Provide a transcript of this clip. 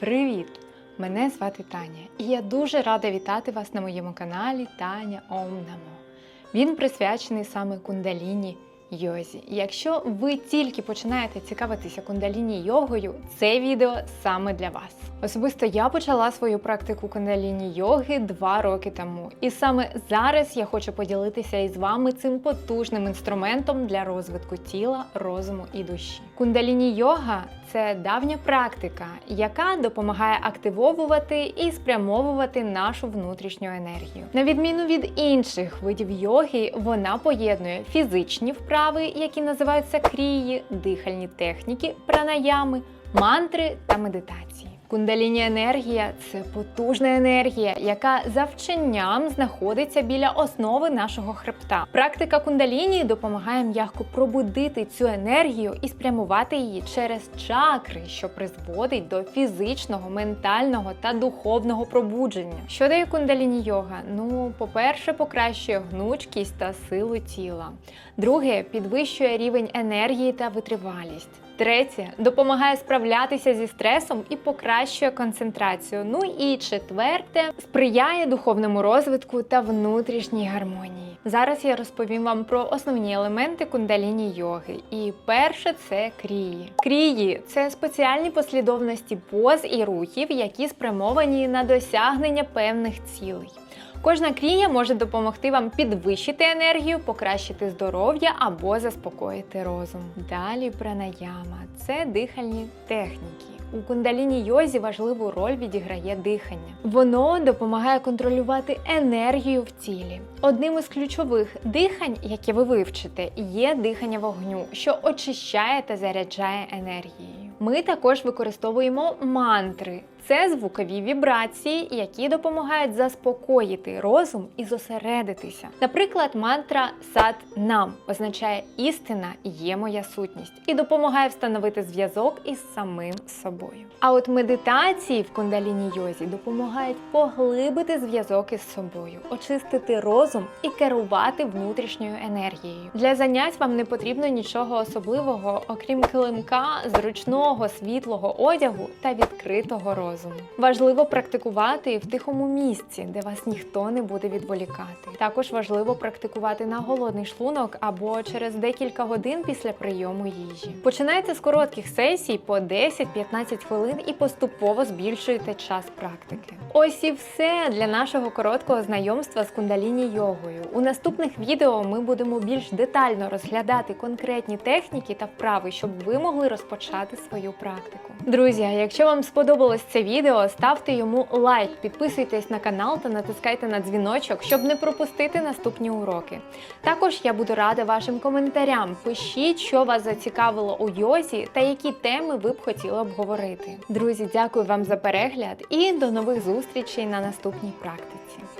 Привіт! Мене звати Таня, і я дуже рада вітати вас на моєму каналі Таня Омнамо. Він присвячений саме кундаліні йозі. Якщо ви тільки починаєте цікавитися кундаліні йогою, це відео саме для вас. Особисто я почала свою практику кундаліні йоги два роки тому. І саме зараз я хочу поділитися із вами цим потужним інструментом для розвитку тіла, розуму і душі. Кундаліні йога це давня практика, яка допомагає активовувати і спрямовувати нашу внутрішню енергію. На відміну від інших видів йоги, вона поєднує фізичні вправи, які називаються крії, дихальні техніки, пранаями, мантри та медитації. Кундаліні енергія це потужна енергія, яка за вченням знаходиться біля основи нашого хребта. Практика кундаліні допомагає м'яко пробудити цю енергію і спрямувати її через чакри, що призводить до фізичного, ментального та духовного пробудження. Що дає кундаліні йога? Ну, по-перше, покращує гнучкість та силу тіла. Друге, підвищує рівень енергії та витривалість. Третє допомагає справлятися зі стресом і покращує концентрацію. Ну і четверте сприяє духовному розвитку та внутрішній гармонії. Зараз я розповім вам про основні елементи кундаліні йоги. І перше це крії. Крії це спеціальні послідовності поз і рухів, які спрямовані на досягнення певних цілей. Кожна крія може допомогти вам підвищити енергію, покращити здоров'я або заспокоїти розум. Далі пранаяма це дихальні техніки. У кундаліні йозі важливу роль відіграє дихання. Воно допомагає контролювати енергію в тілі. Одним із ключових дихань, які ви вивчите, є дихання вогню, що очищає та заряджає енергією. Ми також використовуємо мантри. Це звукові вібрації, які допомагають заспокоїти розум і зосередитися. Наприклад, мантра сат нам означає істина є моя сутність і допомагає встановити зв'язок із самим собою. А от медитації в кундаліні йозі допомагають поглибити зв'язок із собою, очистити розум і керувати внутрішньою енергією. Для занять вам не потрібно нічого особливого, окрім килимка, зручного світлого одягу та відкритого розуму. Важливо практикувати в тихому місці, де вас ніхто не буде відволікати. Також важливо практикувати на голодний шлунок або через декілька годин після прийому їжі. Починайте з коротких сесій по 10-15 хвилин і поступово збільшуйте час практики. Ось і все для нашого короткого знайомства з кундаліні йогою. У наступних відео ми будемо більш детально розглядати конкретні техніки та вправи, щоб ви могли розпочати свою практику. Друзі, якщо вам сподобалось це відео, ставте йому лайк, підписуйтесь на канал та натискайте на дзвіночок, щоб не пропустити наступні уроки. Також я буду рада вашим коментарям. Пишіть, що вас зацікавило у йозі та які теми ви б хотіли обговорити. Друзі, дякую вам за перегляд і до нових зустрічей на наступній практиці.